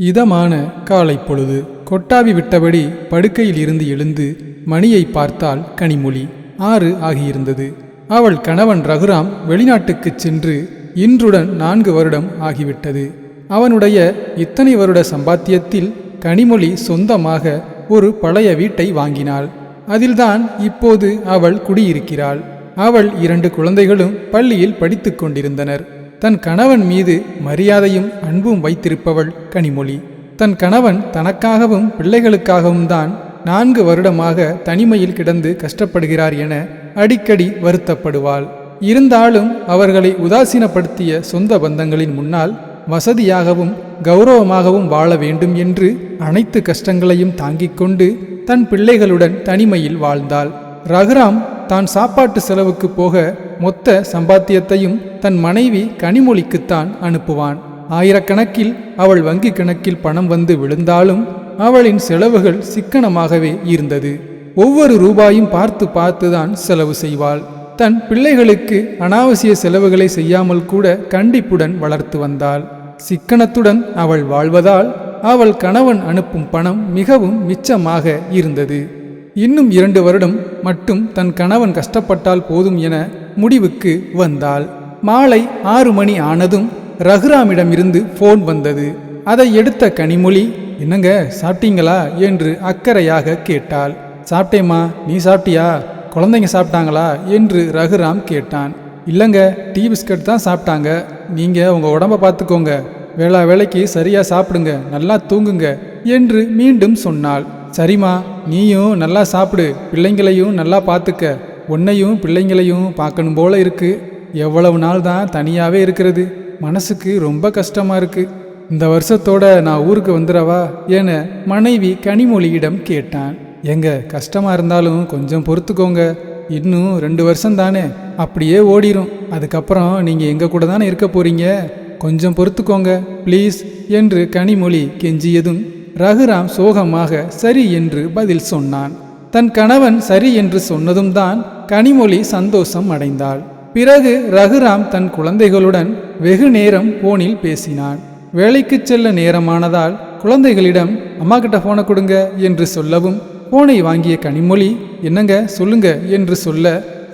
இதமான காலை பொழுது கொட்டாவி விட்டபடி படுக்கையில் இருந்து எழுந்து மணியை பார்த்தால் கனிமொழி. ஆறு ஆகியிருந்தது. அவள் கணவன் ரகுராம் வெளிநாட்டுக்குச் சென்று இன்றுடன் நான்கு வருடம் ஆகிவிட்டது. அவனுடைய இத்தனை வருட சம்பாத்தியத்தில் கனிமொழி சொந்தமாக ஒரு பழைய வீட்டை வாங்கினாள். அதில்தான் இப்போது அவள் குடியிருக்கிறாள். அவள் இரண்டு குழந்தைகளும் பள்ளியில் படித்துக் கொண்டிருந்தனர். தன் கணவன் மீது மரியாதையும் அன்பும் வைத்திருப்பவள் கனிமொழி. தன் கணவன் தனக்காகவும் பிள்ளைகளுக்காகவும் தான் நான்கு வருடமாக தனிமையில் கிடந்து கஷ்டப்படுகிறார் என அடிக்கடி வருத்தப்படுவாள். இருந்தாலும் அவர்களை உதாசீனப்படுத்திய சொந்த பந்தங்களின் முன்னால் வசதியாகவும் கௌரவமாகவும் வாழ வேண்டும் என்று அனைத்து கஷ்டங்களையும் தாங்கிக் கொண்டு தன் பிள்ளைகளுடன் தனிமையில் வாழ்ந்தாள். ரகுராம் தான் சாப்பாட்டு செலவுக்கு போக மொத்த சம்பாத்தியத்தையும் தன் மனைவி கனிமொழிக்குத்தான் அனுப்புவான். ஆயிரக்கணக்கில் அவள் வங்கி கணக்கில் பணம் வந்து விழுந்தாலும் அவளின் செலவுகள் சிக்கனமாகவே இருந்தது. ஒவ்வொரு ரூபாயும் பார்த்து பார்த்துதான் செலவு செய்வாள். தன் பிள்ளைகளுக்கு அனாவசிய செலவுகளை செய்யாமல் கூட கண்டிப்புடன் வளர்த்து வந்தாள். சிக்கனத்துடன் அவள் வாழ்வதால் அவள் கணவன் அனுப்பும் பணம் மிகவும் மிச்சமாக இருந்தது. இன்னும் இரண்டு வருடம் மட்டும் தன் கணவன் கஷ்டப்பட்டால் போதும் என முடிவுக்கு வந்தாள். மாலை ஆறு மணி ஆனதும் ரகுராமிடமிருந்து ஃபோன் வந்தது. அதை எடுத்த கனிமொழி என்னங்க சாப்பிட்டீங்களா? என்று அக்கறையாக கேட்டாள். சாப்பிட்டேம்மா நீ சாப்பிட்டியா? குழந்தைங்க சாப்பிட்டாங்களா? என்று ரகுராம் கேட்டான். இல்லைங்க டீ பிஸ்கட் தான் சாப்பிட்டாங்க. நீங்கள் உங்கள் உடம்ப பார்த்துக்கோங்க வேளா வேலைக்கு சரியாக சாப்பிடுங்க. நல்லா தூங்குங்க. என்று மீண்டும் சொன்னாள். சரிம்மா நீயும் நல்லா சாப்பிடு. பிள்ளைங்களையும் நல்லா பார்த்துக்க. உன்னையும் பிள்ளைங்களையும் பார்க்கணும் போல இருக்கு. எவ்வளவு நாள் தான் தனியாகவே இருக்கிறது. மனசுக்கு ரொம்ப கஷ்டமா இருக்கு. இந்த வருஷத்தோட நான் ஊருக்கு வந்துடவா என மனைவி கனிமொழியிடம் கேட்டான். எங்க கஷ்டமா இருந்தாலும் கொஞ்சம் பொறுத்துக்கோங்க. இன்னும் ரெண்டு வருஷம் தானே. அப்படியே ஓடிரும். அதுக்கப்புறம் நீங்க எங்க கூட தானே இருக்க போறீங்க? கொஞ்சம் பொறுத்துக்கோங்க ப்ளீஸ் என்று கனிமொழி கெஞ்சியதும் ரகுராம் சோகமாக சரி என்று பதில் சொன்னான். தன் கணவன் சரி என்று சொன்னதும் தான் கனிமொழி சந்தோஷம் அடைந்தாள். பிறகு ரகுராம் தன் குழந்தைகளுடன் வெகு நேரம் போனில் பேசினான். வேலைக்குச் செல்ல நேரமானதால் குழந்தைகளிடம் அம்மா கிட்ட போனை கொடுங்க என்று சொல்லவும் போனை வாங்கிய கனிமொழி என்னங்க சொல்லுங்க என்று சொல்ல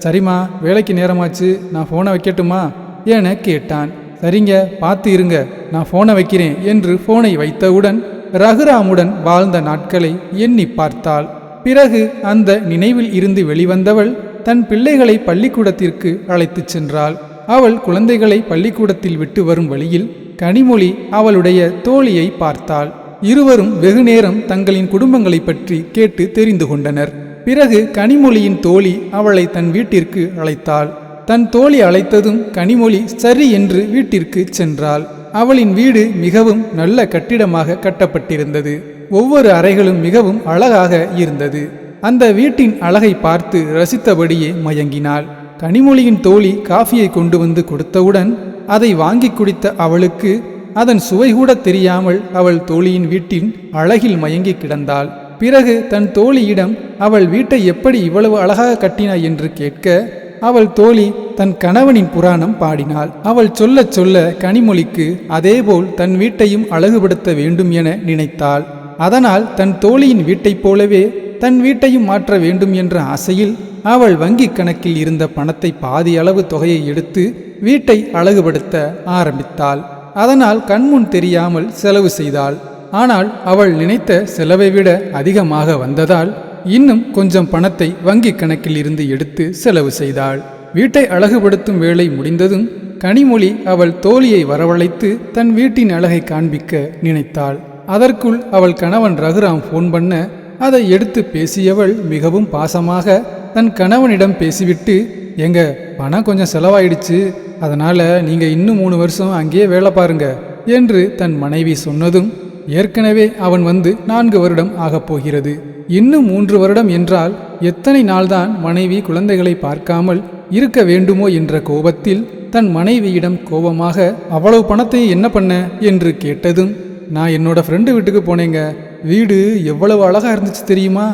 சரிம்மா வேலைக்கு நேரமாச்சு நான் போனை வைக்கட்டுமா? என கேட்டான். சரிங்க பார்த்து இருங்க நான் போனை வைக்கிறேன் என்று போனை வைத்தவுடன் ரகுராமுடன் வாழ்ந்த நாட்களை எண்ணி பார்த்தாள். பிறகு அந்த நினைவில் இருந்து வெளிவந்தவள் தன் பிள்ளைகளை பள்ளிக்கூடத்திற்கு அழைத்துச் சென்றாள். அவள் குழந்தைகளை பள்ளிக்கூடத்தில் விட்டு வரும் வழியில் கனிமொழி அவளுடைய தோழியை பார்த்தாள். இருவரும் வெகுநேரம் தங்களின் குடும்பங்களை பற்றி கேட்டு தெரிந்து கொண்டனர். பிறகு கனிமொழியின் தோழி அவளை தன் வீட்டிற்கு அழைத்தாள். தன் தோழி அழைத்ததும் கனிமொழி சரி என்று வீட்டிற்கு சென்றாள். அவளின் வீடு மிகவும் நல்ல கட்டிடமாக கட்டப்பட்டிருந்தது. ஒவ்வொரு அறைகளும் மிகவும் அழகாக இருந்தது. அந்த வீட்டின் அழகை பார்த்து ரசித்தபடியே மயங்கினாள். கனிமொழியின் தோழி காஃபியை கொண்டு வந்து கொடுத்தவுடன் அதை வாங்கி குடித்த அவளுக்கு அதன் சுவை கூட தெரியாமல் அவள் தோழியின் வீட்டின் அழகில் மயங்கி கிடந்தாள். பிறகு தன் தோழியிடம் அவள் வீட்டை எப்படி இவ்வளவு அழகாக கட்டினாய்? என்று கேட்க அவள் தோழி தன் கணவனின் புராணம் பாடினாள். அவள் சொல்ல சொல்ல கனிமொழிக்கு அதேபோல் தன் வீட்டையும் அழகுபடுத்த வேண்டும் என நினைத்தாள். அதனால் தன் தோழியின் வீட்டைப் போலவே தன் வீட்டையும் மாற்ற வேண்டும் என்ற ஆசையில் அவள் வங்கி கணக்கில் இருந்த பணத்தை பாதி அளவு தொகையை எடுத்து வீட்டை அழகுபடுத்த ஆரம்பித்தாள். அதனால் கண்முன் தெரியாமல் செலவு செய்தாள். ஆனால் அவள் நினைத்த செலவை விட அதிகமாக வந்ததால் இன்னும் கொஞ்சம் பணத்தை வங்கி கணக்கில் இருந்து எடுத்து செலவு செய்தாள். வீட்டை அழகுபடுத்தும் வேலை முடிந்ததும் கனிமொழி அவள் தோழியை வரவழைத்து தன் வீட்டின் அழகை காண்பிக்க நினைத்தாள். அதற்குள் அவள் கணவன் ரகுராம் ஃபோன் பண்ண அதை எடுத்து பேசியவள் மிகவும் பாசமாக தன் கணவனிடம் பேசிவிட்டு எங்க பணம் கொஞ்சம் செலவாயிடுச்சு. அதனால நீங்க இன்னும் மூணு வருஷம் அங்கேயே வேலை பாருங்க என்று தன் மனைவி சொன்னதும் ஏற்கனவே அவன் வந்து நான்கு வருடம் ஆகப் போகிறது. இன்னும் மூன்று வருடம் என்றால் எத்தனை நாள்தான் மனைவி குழந்தைகளை பார்க்காமல் இருக்க வேண்டுமோ என்ற கோபத்தில் தன் மனைவியிடம் கோபமாக அவ்வளவு பணத்தை என்ன பண்ண? என்று கேட்டதும் நான் என்னோட ஃப்ரெண்டு வீட்டுக்கு போனேங்க. வீடு எவ்வளவு அழகாக இருந்துச்சு தெரியுமா?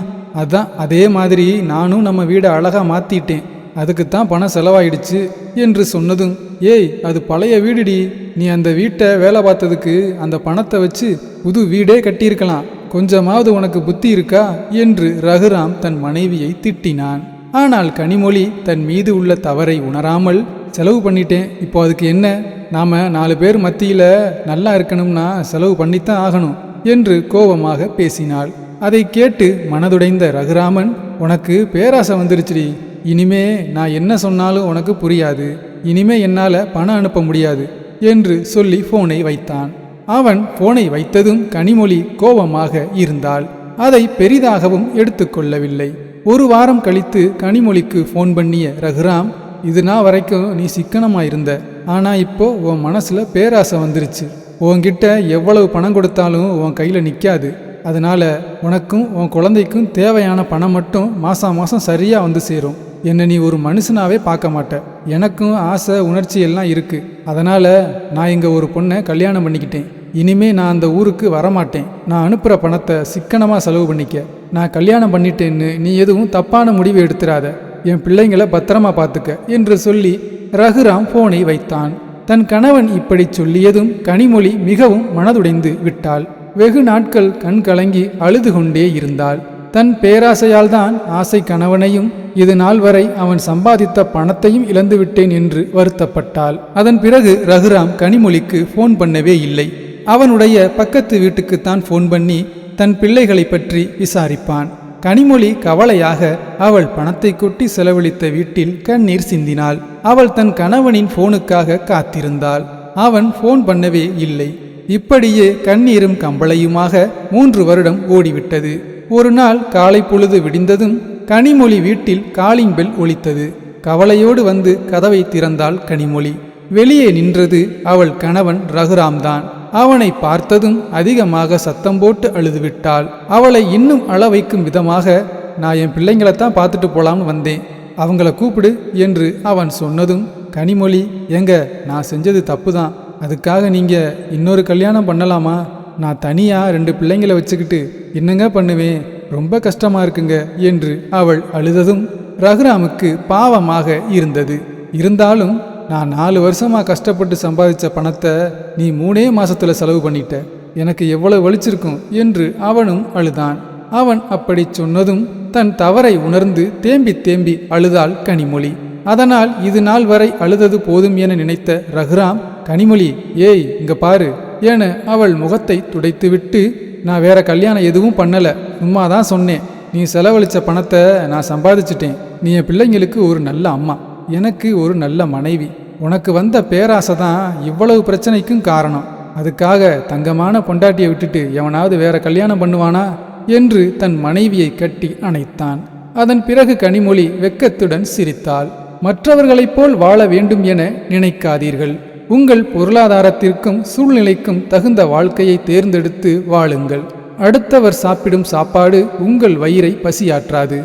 அதான் அதே மாதிரி நானும் நம்ம வீடை அழகாக மாற்றிட்டேன் அதுக்கு அதுக்குத்தான் பணம் செலவாயிடுச்சு என்று சொன்னதும் ஏய் அது பழைய வீடுடி. நீ அந்த வீட்டை வேலை பார்த்ததுக்கு அந்த பணத்தை வச்சு புது வீடே கட்டியிருக்கலாம். கொஞ்சமாவது உனக்கு புத்தி இருக்கா? என்று ரகுராம் தன் மனைவியை திட்டினான். ஆனால் கனிமொழி தன் மீது உள்ள தவறை உணராமல் செலவு பண்ணிட்டேன். இப்போ அதுக்கு என்ன? நாம நாலு பேர் மத்தியில நல்லா இருக்கணும்னா செலவு பண்ணித்தான் ஆகணும் என்று கோபமாக பேசினாள். அதை கேட்டு மனதுடைந்த ரகுராமன் உனக்கு பேராசை வந்துருச்சுடி. இனிமே நான் என்ன சொன்னாலும் உனக்கு புரியாது. இனிமே என்னால் பணம் அனுப்ப முடியாது என்று சொல்லி போனை வைத்தான். அவன் போனை வைத்ததும் கனிமொழி கோபமாக இருந்தாள். அதை பெரிதாகவும் எடுத்துக்கொள்ளவில்லை ஒரு வாரம் கழித்து கனிமொழிக்கு ஃபோன் பண்ணிய ரகுராம் இது நான் வரைக்கும் நீ சிக்கனமாக இருந்த. ஆனால் இப்போ உன் மனசில் பேராசை வந்துருச்சு. உன்கிட்ட எவ்வளவு பணம் கொடுத்தாலும் உன் கையில் நிற்காது அதனால உனக்கும் உன் குழந்தைக்கும் தேவையான பணம் மட்டும் மாசம் மாதம் சரியாக வந்து சேரும். என்னை நீ ஒரு மனுஷனாவே பார்க்க மாட்ட. எனக்கும் ஆசை உணர்ச்சி எல்லாம் இருக்குது அதனால் நான் இங்கே ஒரு பொண்ணை கல்யாணம் பண்ணிக்கிட்டேன். இனிமே நான் அந்த ஊருக்கு வரமாட்டேன். நான் அனுப்புகிற பணத்தை சிக்கனமாக செலவு பண்ணிக்க. நான் கல்யாணம் பண்ணிட்டேன்னு நீ எதுவும் தப்பான முடிவு எடுத்துடாத என் பிள்ளைங்களை பத்திரமா பார்த்துக்க என்று சொல்லி ரகுராம் போனை வைத்தான். தன் கணவன் இப்படி சொல்லியதும் கனிமொழி மிகவும் மனதுடைந்து விட்டாள். வெகு நாட்கள் கண் கலங்கி அழுது கொண்டே இருந்தாள். தன் பேராசையால் தான் ஆசை கணவனையும் இது நாள் வரை அவன் சம்பாதித்த பணத்தையும் இழந்துவிட்டேன் என்று வருத்தப்பட்டாள். அதன் பிறகு ரகுராம் கனிமொழிக்கு ஃபோன் பண்ணவே இல்லை. அவனுடைய பக்கத்து வீட்டுக்குத்தான் ஃபோன் பண்ணி தன் பிள்ளைகளை பற்றி விசாரிப்பான். கனிமொழி கவலையாக அவள் பணத்தை கொட்டி செலவழித்த வீட்டில் கண்ணீர் சிந்தினாள். அவள் தன் கணவனின் போனுக்காக காத்திருந்தாள். அவன் ஃபோன் பண்ணவே இல்லை. இப்படியே கண்ணீரும் கம்பளையுமாக மூன்று வருடம் ஓடிவிட்டது. ஒரு நாள் காலை பொழுது விடிந்ததும் கனிமொழி வீட்டில் காலிங் பெல் ஒலித்தது. கவலையோடு வந்து கதவை திறந்தாள் கனிமொழி. வெளியே நின்றது அவள் கணவன் ரகுராம்தான் அவனை பார்த்ததும் அதிகமாக சத்தம் போட்டு அழுதுவிட்டாள். அவளை இன்னும் அள வைக்கும் விதமாக நான் என் பிள்ளைங்களைத்தான் பார்த்துட்டு போலாம்னு வந்தேன். அவங்கள கூப்பிடு என்று அவன் சொன்னதும் கனிமொழி எங்க நான் செஞ்சது தப்பு தான் அதுக்காக நீங்க இன்னொரு கல்யாணம் பண்ணலாமா? நான் தனியா ரெண்டு பிள்ளைங்களை வச்சுக்கிட்டு என்னங்க பண்ணுவேன்? ரொம்ப கஷ்டமா இருக்குங்க என்று அவள் அழுததும் ரகுராமுக்கு பாவமாக இருந்தது. இருந்தாலும் நான் நாலு வருஷமாக கஷ்டப்பட்டு சம்பாதிச்ச பணத்தை நீ மூணே மாசத்துல செலவு பண்ணிட்ட. எனக்கு எவ்வளவு வலிச்சிருக்கும் என்று அவனும் அழுதான். அவன் அப்படி சொன்னதும் தன் தவறை உணர்ந்து தேம்பி தேம்பி அழுதாள் கனிமொழி. அதனால் இது நாள் வரை அழுதது போதும் என நினைத்த ரகுராம் கனிமொழி ஏய் இங்க பாரு என அவள் முகத்தை துடைத்துவிட்டு நான் வேற கல்யாணம் எதுவும் பண்ணல சும்மா தான் சொன்னேன். நீ செலவழிச்ச பணத்தை நான் சம்பாதிச்சிட்டேன். நீ என் பிள்ளைங்களுக்கு ஒரு நல்ல அம்மா. எனக்கு ஒரு நல்ல மனைவி. உனக்கு வந்த பேராசை தான் இவ்வளவு பிரச்சனைக்கும் காரணம். அதுக்காக தங்கமான பொண்டாட்டியை விட்டுட்டு எவனாவது வேற கல்யாணம் பண்ணுவானா? என்று தன் மனைவியை கட்டி அணைத்தான். அதன் பிறகு கனிமொழி வெக்கத்துடன் சிரித்தாள். மற்றவர்களைப் போல் வாழ வேண்டும் என நினைக்காதீர்கள். உங்கள் பொருளாதாரத்திற்கும் சூழ்நிலைக்கும் தகுந்த வாழ்க்கையை தேர்ந்தெடுத்து வாழுங்கள். அடுத்தவர் சாப்பிடும் சாப்பாடு உங்கள் வயிறை பசியாற்றாது.